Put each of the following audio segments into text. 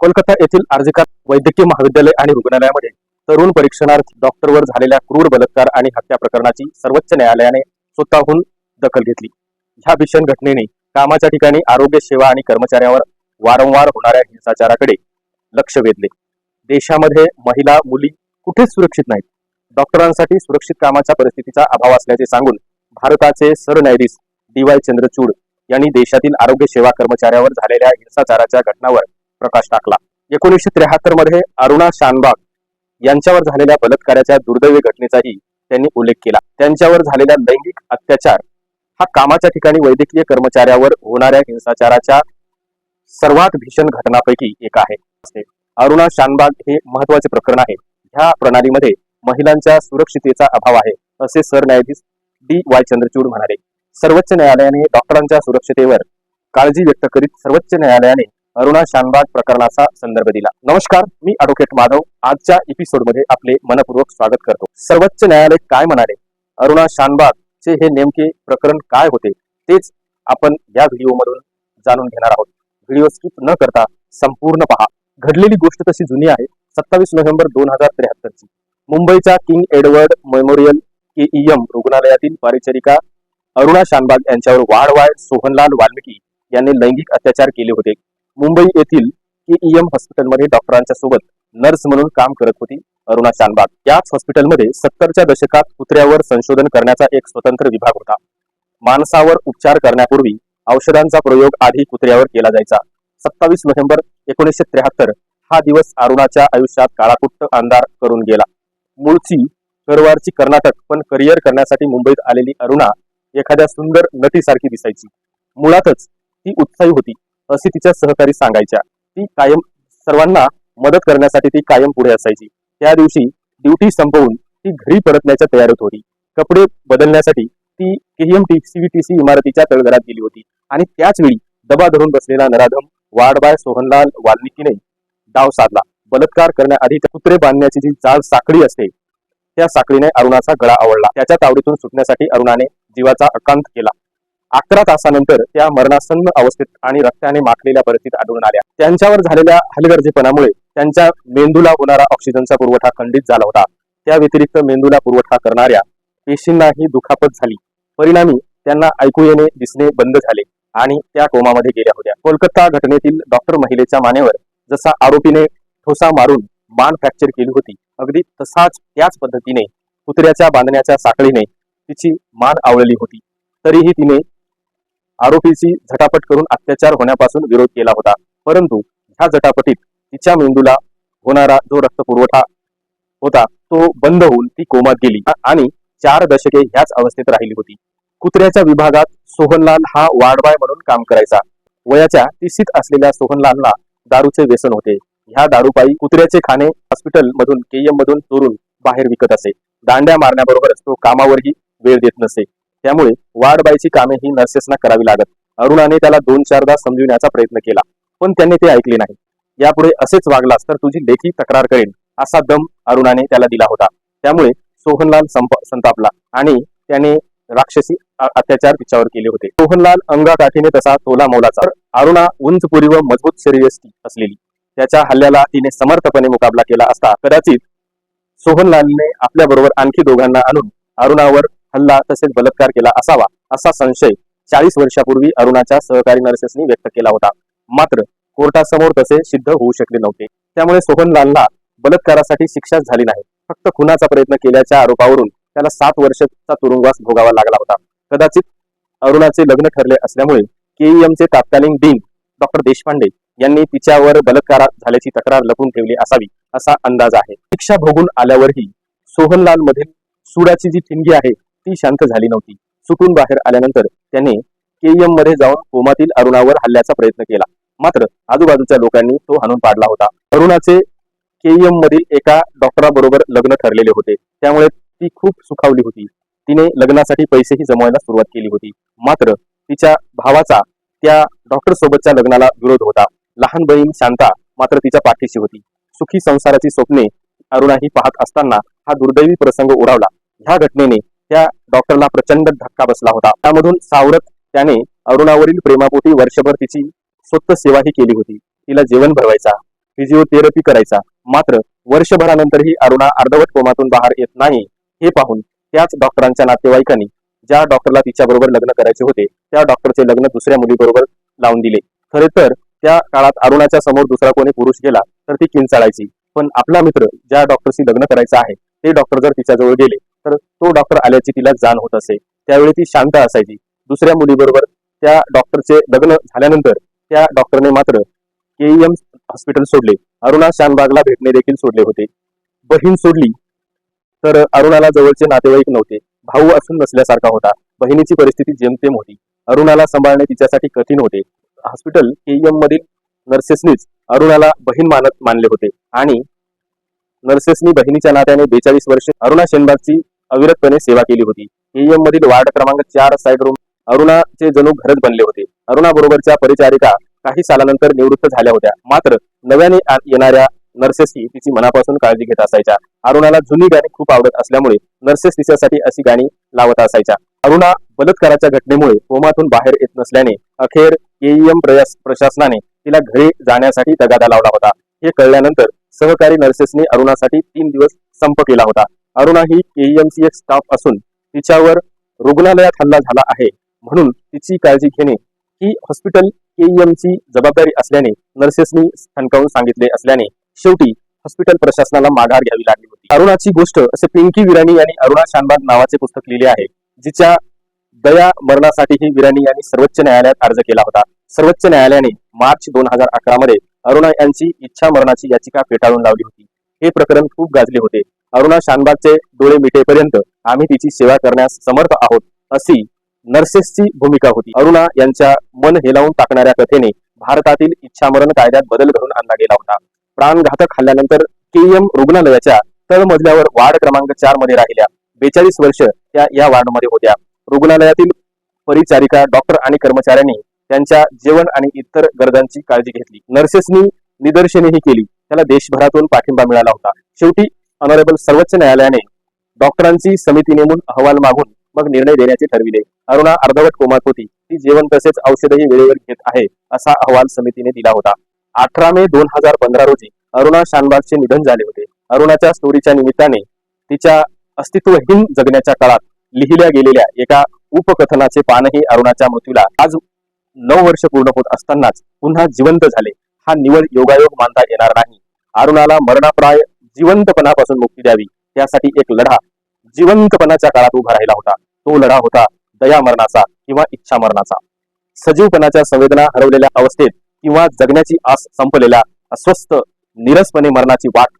कोलकाता येथील आर्जिका वैद्यकीय महाविद्यालय आणि रुग्णालयामध्ये तरुण परीक्षणार्थी डॉक्टरवर झालेल्या क्रूर बलात्कार आणि हत्या प्रकरणाची सर्वोच्च न्यायालयाने स्वतःहून दखल घेतली. ह्या भीषण घटनेने कामाच्या ठिकाणी आरोग्य सेवा आणि कर्मचाऱ्यांवर वारंवार होणाऱ्या हिंसाचाराकडे लक्ष वेधले. देशामध्ये महिला मुली कुठेच सुरक्षित नाहीत. डॉक्टरांसाठी सुरक्षित कामाच्या परिस्थितीचा अभाव असल्याचे सांगून भारताचे सरन्यायाधीश डी वाय चंद्रचूड यांनी देशातील आरोग्य सेवा कर्मचाऱ्यावर झालेल्या हिंसाचाराच्या घटनावर प्रकाश टाकला. एकोणीसशे त्र्याहत्तरमध्ये अरुणा शानबाग यांच्यावर झालेल्या बलात्काराच्या दुर्दैवी घटनेचाही त्यांनी उल्लेख केला. त्यांच्यावर झालेला लैंगिक अत्याचार हा कामाच्या ठिकाणी वैद्यकीय कर्मचाऱ्यावर होणाऱ्या हिंसाचाराच्या सर्वात भीषण घटनापैकी एक आहे. अरुणा शानबाग हे महत्त्वाचे प्रकरण आहे. ह्या प्रणालीमध्ये महिलांच्या सुरक्षितेचा अभाव आहे असे सरन्यायाधीश डी वाय चंद्रचूड म्हणाले. सर्वोच्च न्यायालयाने डॉक्टरांच्या सुरक्षतेवर काळजी व्यक्त करीत सर्वोच्च न्यायालयाने अरुणा शानबाग प्रकरणाचा संदर्भ दिला. नमस्कार मी अॅडव्होकेट माधव. आजच्या एपिसोडमध्ये आपले मनपूर्वक स्वागत करतो. सर्वोच्च न्यायालय काय म्हणाले? अरुणा शानबाग चे हे नेमके प्रकरण काय होते? तेच आपण या व्हिडिओ मधून जाणून घेणार आहोत. व्हिडिओ स्किप न करता संपूर्ण पहा. घडलेली गोष्ट तशी जुनी आहे सत्तावीस नोव्हेंबर दोन हजार त्र्याहत्तर ची. मुंबईच्या किंग एडवर्ड मेमोरियल केईएम रुग्णालयातील परिचारिका अरुणा शानबाग यांच्यावर वाढवाय सोहनलाल वाल्मिकी यांनी लैंगिक अत्याचार केले होते. मुंबई येथील केईएम हॉस्पिटलमध्ये डॉक्टरांच्या सोबत नर्स म्हणून काम करत होती अरुणा शानबाग याच हॉस्पिटलमध्ये सत्तरच्या दशकात कुत्र्यावर संशोधन करण्याचा एक स्वतंत्र विभाग होता. माणसावर उपचार करण्यापूर्वी औषधांचा प्रयोग आधी कुत्र्यावर केला जायचा. सत्तावीस नोव्हेंबर एकोणीसशे त्र्याहत्तर हा दिवस अरुणाच्या आयुष्यात काळाकुट्ट अंधार करून गेला. मूळची करवारची कर्नाटक पण करिअर करण्यासाठी मुंबईत आलेली अरुणा एखाद्या सुंदर नटीसारखी दिसायची. मुळातच ती उत्साही होती. असे तिच्या सहकारी सांगायच्या. ती कायम सर्वांना मदत करण्यासाठी ती कायम पुढे असायची. त्या दिवशी ड्युटी संपवून ती घरी परतण्याच्या तयारीत होती. कपडे बदलण्यासाठी ती केएमटी सीव्हीटीसी इमारतीच्या तळघरात गेली होती आणि त्याच वेळी दबा धरून बसलेला नराधम वाडबाय सोहनलाल वाल्मिकीने डाव साधला. बलात्कार करण्याआधी कुत्रे बांधण्याची जी जाळ साखळी असते त्या साखळीने अरुणाचा गळा आवडला. त्याच्या तावडीतून सुटण्यासाठी अरुणाने जीवाचा अकांत केला. अकरा तासानंतर त्या मरणासन्न अवस्थेत आणि रक्ताने माखलेल्या परिस्थितीत आढळून आल्या. त्यांच्यावर झालेल्या हलगर्जीपणामुळे त्यांच्या मेंदूला होणारा ऑक्सिजनचा पुरवठा खंडित झाला होता. त्या व्यतिरिक्त मेंदूला पुरवठा करणाऱ्या पेशींनाही दुखापत झाली. परिणामी त्यांना ऐकू येणे दिसणे बंद झाले आणि त्या कोमामध्ये गेल्या होत्या. कोलकाता घटनेतील डॉक्टर महिलेच्या मानेवर जसा आरोपीने ठोसा मारून मान फ्रॅक्चर केली होती अगदी तसाच त्याच पद्धतीने कुत्र्याच्या बांधण्याच्या साखळीने तिची मान आवळली होती. तरीही तिने आरोपीची झटापट करून अत्याचार होण्यापासून विरोध केला होता. परंतु ह्या झटापटीत तिच्या मेंदूला होणारा जो रक्त पुरवठा होता तो बंद होऊन ती कोमात गेली आणि चार दशके ह्याच अवस्थेत राहिली होती. कुत्र्याच्या विभागात सोहनलाल हा वाडबाय म्हणून काम करायचा. वयाच्या तिसीत असलेल्या सोहनलालला दारूचे व्यसन होते. ह्या दारूपायी कुत्र्याचे खाणे हॉस्पिटल मधून केएम मधून चोरून बाहेर विकत असे. दांड्या मारण्याबरोबरच तो कामावरही वेळ देत नसे. त्यामुळे वाडबाईची कामे ही नर्सेसना करावी लागत. अरुणाने त्याला दोन चारदा समजविण्याचा प्रयत्न केला पण त्यांनी ते ऐकले नाही. यापुढे असेच वागलास तर तुझी लेखी तक्रार करेन असा दम अरुणाने त्याला दिला होता. त्यामुळे सोहनलाल संतापला आणि त्याने राक्षसी अत्याचार तिच्यावर केले होते. सोहनलाल अंगाकाठीने तसा तोला मोलाचा. अरुणा उंचपुरी व मजबूत शरीरयष्टी असलेली. त्याच्या हल्ल्याला तिने समर्थपणे मुकाबला केला असता कदाचित सोहनलालने आपल्या बरोबर आणखी दोघांना आणून अरुणावर हल्ला तसेच बलात्कार केला असावा असा संशय चाळीस वर्षापूर्वी अरुणाच्या सहकारी नर्सेसनी व्यक्त केला होता. मात्र कोर्टासमोर तसे सिद्ध होऊ शकले नव्हते. त्यामुळे सोहनलालला बलात्कारासाठी शिक्षाच झाली नाही. फक्त खुनाचा प्रयत्न केल्याच्या आरोपावरून त्याला सात वर्षाचा तुरुंगवास भोगावा लागला होता. कदाचित अरुणाचे लग्न ठरले असल्यामुळे केईएमचे तत्कालीन डीन डॉक्टर देशपांडे यांनी तिच्यावर बलात्कार झाल्याची तक्रार लपून ठेवली असावी असा अंदाज आहे. शिक्षा भोगून आल्यावरही सोहनलाल मधील सुडाची जी ठिणगी आहे ती शांत झाली नव्हती. सुटून बाहेर आल्यानंतर त्याने केईएममध्ये जाऊन कोमातील अरुणावर हल्ल्याचा प्रयत्न केला. मात्र आजूबाजूच्या लोकांनी तो हाणून पाडला होता. अरुणाचे केईएम मधील एका डॉक्टराबरोबर लग्न ठरलेले होते. त्यामुळे ती खूप सुखावली होती. तिने लग्नासाठी पैसेही जमवायला सुरुवात केली होती. मात्र तिच्या भावाचा त्या डॉक्टर सोबतच्या लग्नाला विरोध होता. लहान बहीण शांता मात्र तिच्या पाठीशी होती. सुखी संसाराची स्वप्ने अरुणाही पाहत असताना हा दुर्दैवी प्रसंग ओढावला. ह्या घटनेने त्या डॉक्टरला प्रचंड धक्का बसला होता. त्यामधून सावरत त्याने अरुणावरील प्रेमापोटी वर्षभर तिची स्वतः सेवाही केली होती. तिला जेवण भरवायचा फिजिओथेरपी करायचा. मात्र वर्षभरानंतरही अरुणा अर्धवट कोमातून बाहेर येत नाही हे पाहून त्याच डॉक्टरांच्या नातेवाईकांनी ज्या डॉक्टरला तिच्याबरोबर लग्न करायचे होते त्या डॉक्टरचे लग्न दुसऱ्या मुलीबरोबर लावून दिले. खरे तर त्या काळात अरुणाच्या समोर दुसरा कोणी पुरुष गेला तर ती किंचाळायची. पण आपला मित्र ज्या डॉक्टरशी लग्न करायचं आहे ते डॉक्टर जर तिच्याजवळ गेले तर तो डॉक्टर आल्याची तिला जाण होत असे. त्यावेळी ती शांत असायची. दुसऱ्या मुलीबरोबर त्या डॉक्टरचे लग्न झाल्यानंतर त्या डॉक्टरने मात्र केईएम हॉस्पिटल सोडले. अरुणा शानबागला भेटणे देखील सोडले होते. बहीण सोडली तर अरुणाला जवळचे नातेवाईक नव्हते. भाऊ असून नसल्यासारखा होता. बहिणीची परिस्थिती जेमतेम होती. अरुणाला सांभाळणे तिच्यासाठी कठीण होते. हॉस्पिटल केईएम मधील नर्सेसनीच अरुणाला बहीण मानत मानले होते. आणि नर्सेसनी बहिणीच्या नात्याने बेचाळीस वर्ष अरुणा शेनबागची अविरतपणे सेवा केली होती. केईएम मधील वार्ड क्रमांक चार साईड रूम अरुणाचे जणू घरच बनले होते. अरुणा बरोबरच्या परिचारिका काही सालानंतर निवृत्त झाल्या होत्या. मात्र नव्याने येणाऱ्या नर्सेसही तिची मनापासून काळजी घेत असायच्या. अरुणाला जुनी गाणी खूप आवडत असल्यामुळे नर्सेस तिच्यासाठी अशी गाणी लावत असायच्या. अरुणा बलात्काराच्या घटनेमुळे कोमातून बाहेर येत नसल्याने अखेर केईएम प्रशासनाने तिला घरी जाण्यासाठी तगादा लावला होता. हे कळल्यानंतर सहकारी नर्सेसने अरुणासाठी तीन दिवस संप केला होता. अरुणा ही केईएमची एक स्टाफ असून तिच्यावर रुग्णालयात हल्ला झाला आहे. म्हणून तिची काळजी घेणे ही हॉस्पिटल केईएमची जबाबदारी असल्याने नर्सेसनी ठणकावून सांगितले असल्याने शेवटी हॉस्पिटल प्रशासनाला माघार घ्यावी लागली होती. अरुणाची गोष्ट असे पिंकी विराणी यांनी अरुणा शानबाग नावाचे पुस्तक लिहिले आहे जिच्या दया मरणासाठीही विराणी यांनी सर्वोच्च न्यायालयात अर्ज केला होता. सर्वोच्च न्यायालयाने मार्च दोन हजार अकरा मध्ये अरुणा यांची इच्छा मरणाची याचिका फेटाळून लावली होती. हे प्रकरण खूप गाजले होते. अरुणा शानबागचे डोळे मिटेपर्यंत आम्ही तिची सेवा करण्यास समर्थ आहोत अशी नर्सेसची भूमिका होती. अरुणा यांच्या मन हेलावून टाकणाऱ्या कथेने भारतातील इच्छामरण कायद्यात बदल घडून आणला गेला होता. प्राणघातक हल्ल्यानंतर केएम रुग्णालयाच्या तळमजल्यावर वार्ड क्रमांक चारमध्ये राहिल्या. बेचाळीस वर्ष त्या या वार्डमध्ये होत्या. रुग्णालयातील परिचारिका डॉक्टर आणि कर्मचाऱ्यांनी त्यांच्या जेवण आणि इतर गरजांची काळजी घेतली. नर्सेसनी निदर्शनेही केली. त्याला देशभरातून पाठिंबा मिळाला होता. शेवटी ऑनरेबल सर्वोच्च न्यायालयाने डॉक्टरांची समिती नेमून अहवाल मागून मग निर्णय देण्याचे ठरविले. अरुणा अर्धवट कोमात होती. ती जेवण तसेच औषधही वेळेवर घेत आहे असा अहवाल समितीने दिला होता. अठरा मे दोन हजार पंधरा रोजी अरुणा शानबागचे निधन झाले होते. अरुणाच्या स्टोरीच्या निमित्ताने तिच्या अस्तित्वहीन जगण्याच्या काळात लिहिल्या गेलेल्या एका उपकथनाचे पानही अरुणाच्या मृत्यूला आज नऊ वर्ष पूर्ण होत असतानाच पुन्हा जिवंत झाले. हा निवड योगायोग मानता येणार नाही. अरुणाला मरणाप्राय जिवंतपणापासून मुक्ती द्यावी. त्यासाठी एक लढा जिवंतपणाच्या काळात उभा राहिला होता. तो लढा होता दया मरणाचा किंवा इच्छा मरणाचा. सजीवपणाच्या संवेदना हरवलेल्या अवस्थेत किंवा जगण्याची आस संपलेल्या अस्वस्थ निरसपणे मरणाची वाट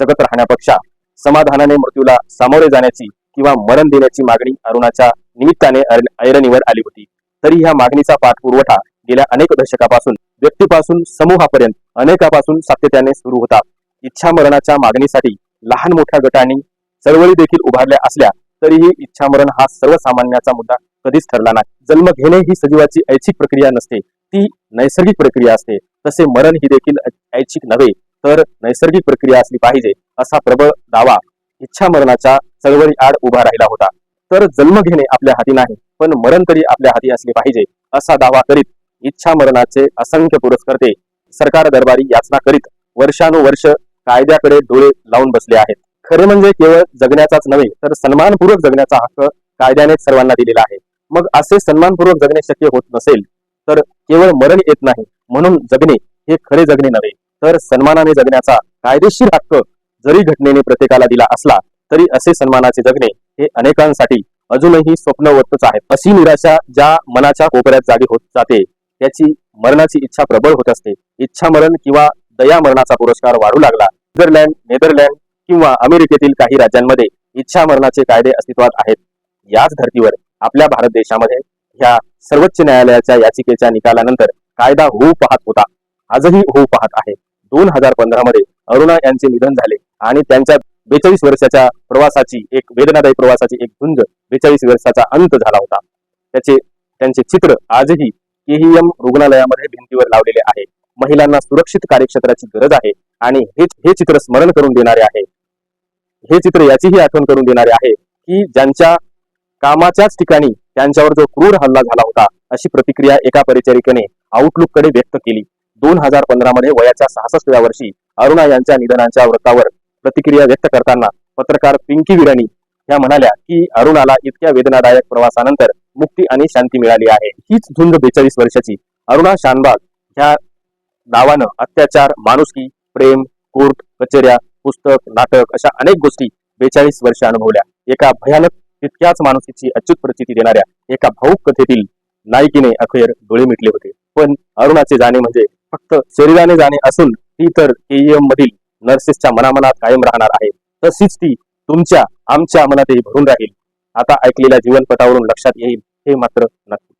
जगत राहण्यापेक्षा समाधानाने मृत्यूला सामोरे जाण्याची किंवा मरण देण्याची मागणी अरुणाच्या निमित्ताने ऐरणीवर आली होती. तरी ह्या मागणीचा पाठपुरवठा गेल्या अनेक दशकापासून व्यक्तीपासून समूहापर्यंत अनेकापासून सातत्याने सुरू होता. इच्छा मरणाच्या मागणीसाठी लहान मोठ्या गटांनी चळवळी देखील उभारल्या असल्या तरीही इच्छामरण हा सर्वसामान्याचा मुद्दा कधीच ठरला नाही. जन्म घेणे ही सजीवाची ऐच्छिक प्रक्रिया नसते ती नैसर्गिक प्रक्रिया असते. तसे मरण ही देखील ऐच्छिक नव्हे तर नैसर्गिक प्रक्रिया असली पाहिजे असा प्रबळ दावा इच्छा मरणाच्या चळवळी आड उभा राहिला होता. तर जन्म घेणे आपल्या हाती नाही पण मरण तरी आपल्या हाती असले पाहिजे असा दावा करीत इच्छा मरणाचे असंख्य पुरस्कर्ते सरकार दरबारी याचना करीत वर्षानुवर्ष कायद्याकडे डोळे लावून बसले आहेत. खरे म्हणजे केवळ जगण्याचाच नव्हे तर सन्मानपूर्वक जगण्याचा हक्क कायद्याने सर्वांना दिलेला आहे. मग असे सन्मानपूर्वक जगणे शक्य होत नसेल तर केवळ मरण येत नाही म्हणून जगणे हे खरे जगणे नव्हे. तर सन्मानाने जगण्याचा कायदेशीर हक्क जरी घटनेने प्रत्येकाला दिला असला तरी असे सन्मानाचे जगणे हे अनेकांसाठी अजूनही स्वप्नवतच आहे. अशी निराशा ज्या मनाच्या कोपऱ्यात जागी होत जाते त्याची मरणाची इच्छा प्रबळ होत असते. इच्छा मरण किंवा दया मरणाचा पुरस्कार वाढू लागला. स्वित्झर्लंड नेदरलँड किंवा अमेरिकेतील काही राज्यांमध्ये इच्छा मरणाचे कायदे अस्तित्वात आहेत. याच धर्तीवर आपल्या भारत देशामध्ये ह्या सर्वोच्च न्यायालयाच्या याचिकेच्या निकालानंतर कायदा होऊ पाहत होता. आजही होऊ पाहत आहे. दोन हजार पंधरा मध्ये अरुणा यांचे निधन झाले आणि त्यांच्या बेचाळीस वर्षाच्या प्रवासाची एक वेदनादायी प्रवासाची एक झुंज बेचाळीस वर्षाचा अंत झाला होता. त्याचे त्यांचे चित्र आजही केहीएम रुग्णालयामध्ये भिंतीवर लावलेले आहे. महिलांना सुरक्षित कार्यक्षेत्राची गरज आहे आणि हे हे चित्र स्मरण करून देणारे आहे. हे चित्र याचीही आठवण करून देणारे आहे की ज्यांच्या कामाच्याच ठिकाणी त्यांच्यावर जो क्रूर हल्ला झाला होता अशी प्रतिक्रिया एका परिचारिकेने आउटलुककडे व्यक्त केली. दोन हजार पंधरा मध्ये वयाच्या सहासष्टव्या वर्षी अरुणा यांच्या निधनाच्या व्रतावर प्रतिक्रिया व्यक्त करताना पत्रकार पिंकी विराणी ह्या म्हणाल्या की अरुणाला इतक्या वेदनादायक प्रवासानंतर मुक्ती आणि शांती मिळाली आहे. हीच झुंज बेचाळीस वर्षाची. अरुणा शानबाग ह्या नावानं अत्याचार माणुसकी प्रेम कोर्ट कचेऱ्या पुस्तक नाटक अशा अनेक गोष्टी बेचाळीस वर्ष अनुभवल्या. एका भयानक तितक्याच माणुसकीची अच्युत प्रचिती देणाऱ्या एका भाऊक कथेतील नायिकेने अखेर डोळे मिटले होते. पण अरुणाचे जाणे म्हणजे फक्त शरीराने जाणे असून ती तर केईएम मधील नर्सेसच्या मनामनात कायम राहणार आहे. तशीच ती तुमच्या आमच्या मनातही भरून राहील. आता ऐकलेल्या जीवनपटावरून लक्षात येईल हे मात्र नक्की.